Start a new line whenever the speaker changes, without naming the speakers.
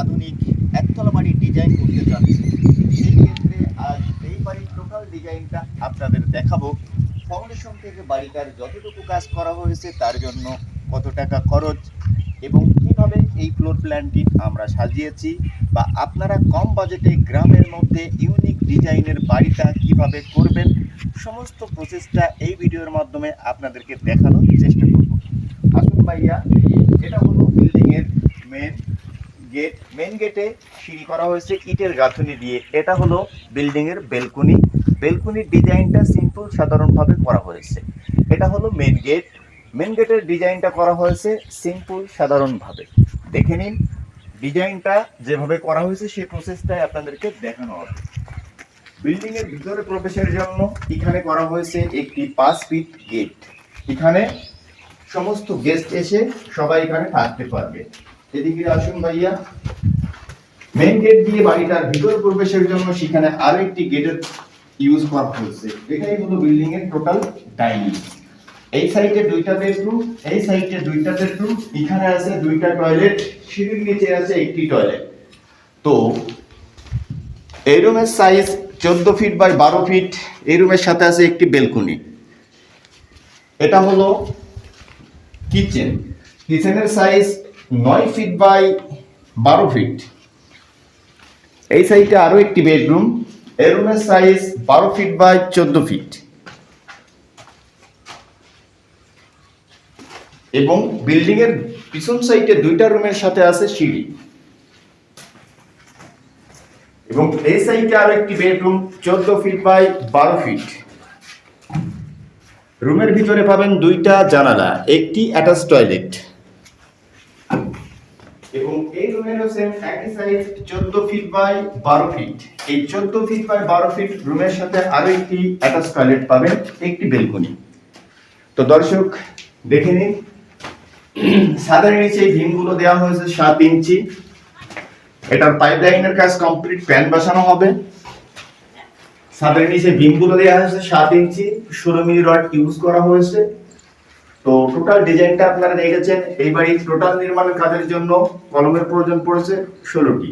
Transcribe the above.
আধুনিক একতলা বাড়ির ডিজাইন করতে চাচ্ছেন সেই ক্ষেত্রে আজ এই বাড়ির টোটাল ডিজাইনটা আপনাদের দেখাবো। ফাউন্ডেশন থেকে বাড়িটার যতটুকু কাজ করা হয়েছে তার জন্য কত টাকা খরচ এবং কীভাবে এই ফ্লোর প্ল্যানটি আমরা সাজিয়েছি বা আপনারা কম বাজেটে গ্রামের মধ্যে ইউনিক ডিজাইনের বাড়িটা কীভাবে করবেন, সমস্ত প্রসেসটা এই ভিডিওর মাধ্যমে আপনাদেরকে দেখানোর চেষ্টা করব। আসুন ভাইয়া, এটা হলো বিল্ডিংয়ের গেট মেন গেটে সিঁড়ি করা হয়েছে, ইটের গাঁথুনি দিয়ে। এটা হলো বিল্ডিংয়ের বেলকনি। বেলকনির ডিজাইনটা সিম্পল সাধারণভাবে করা হয়েছে। এটা হলো মেন গেট মেন গেটের ডিজাইনটা করা হয়েছে সিম্পল সাধারণভাবে। দেখে নিন, ডিজাইনটা যেভাবে করা হয়েছে, সেই প্রসেসটাই আপনাদেরকে দেখানো হবে। বিল্ডিং এর ভিতরে প্রবেশের জন্য এখানে করা হয়েছে একটি পাঁচ ফিট গেট এখানে সমস্ত গেস্ট এসে সবাই এখানে থাকতে পারবে। এদিকে আসুন ভাইয়া। মেন গেট দিয়ে বাড়িটার ভিতরে প্রবেশের জন্য সেখানে গেটের ইউজ করা হয়েছে। এটাই হলো বিল্ডিং এর টোটাল ডাইনিং এই সাইডে দুইটা বেডরুম এই সাইডে দুইটা বেডরুম এখানে আছে দুইটা টয়লেট সিঁড়ির নিচে আছে একটি টয়লেট তো, এই রুমের সাইজ চোদ্দ ফিট বাই বারো ফিট এই রুমের সাথে আছে একটি বেলকনি এটা হলো কিচেন কিচেনের সাইজ নয় ফিট বাই বারো ফিট এই সাইডে আরও একটি বেডরুম এই রুমের সাইজ বারো ফিট বাই চোদ্দ ফিট এবং বিল্ডিং এর পিছন সাইডে দুইটা রুমের সাথে আছে সিঁড়ি। এবং এই সাইডে আরও একটি বেডরুম চোদ্দ ফিট বাই বারো ফিট রুমের ভিতরে পাবেন দুইটা জানালা একটি অ্যাটাচ টয়লেট এবং এই রুমের সেম একই সাইজ চোদ্দ ফিট বাই বারো ফিট এই চোদ্দ ফিট বাই বারো ফিট রুমের সাথে আরও একটি অ্যাটাচ টয়লেট পাবেন, একটি বেলকনি তো দর্শক, দেখে নিন। ছাদের নিচে ভীমগুলো দেওয়া হয়েছে সাত ইঞ্চি। এটার পাইপ লাইনের কাজ কমপ্লিট প্যান বসানো হবে। ছাদের নিচে বিমগুলো দেওয়া হয়েছে সাত ইঞ্চি। ষোলো মিলি রড ইউজ করা হয়েছে। তো টোটাল ডিজাইনটা আপনারা দেখেছেন এই বাড়ির টোটাল নির্মাণের কাজের জন্য কলমের প্রয়োজন পড়েছে ষোলোটি।